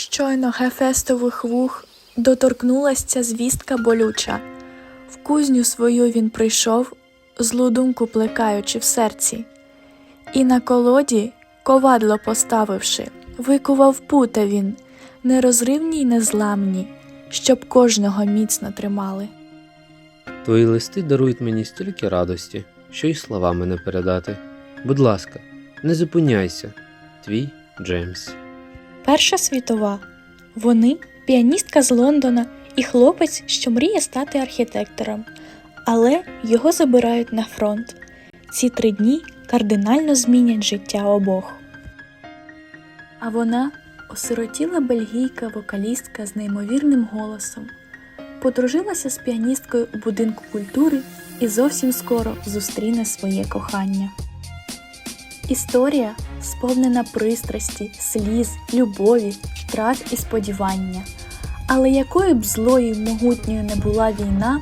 Щойно гефестових вух доторкнулась ця звістка болюча. В кузню свою він прийшов, злу думку плекаючи в серці, і на колоді, ковадло поставивши, викував пута він, нерозривні й незламні, щоб кожного міцно тримали. Твої листи дарують мені стільки радості, що й словами не передати. Будь ласка, не зупиняйся. Твій Джеймс. Перша світова. Вони піаністка з Лондона і хлопець, що мріє стати архітектором, але його забирають на фронт. Ці три дні кардинально змінять життя обох. А вона осиротіла бельгійка вокалістка з неймовірним голосом. Подружилася з піаністкою у будинку культури і зовсім скоро зустріне своє кохання. Історія сповнена пристрасті, сліз, любові, втрат і сподівання. Але якою б злою й могутньою не була війна,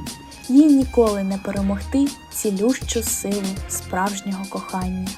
їй ніколи не перемогти цілющу силу справжнього кохання.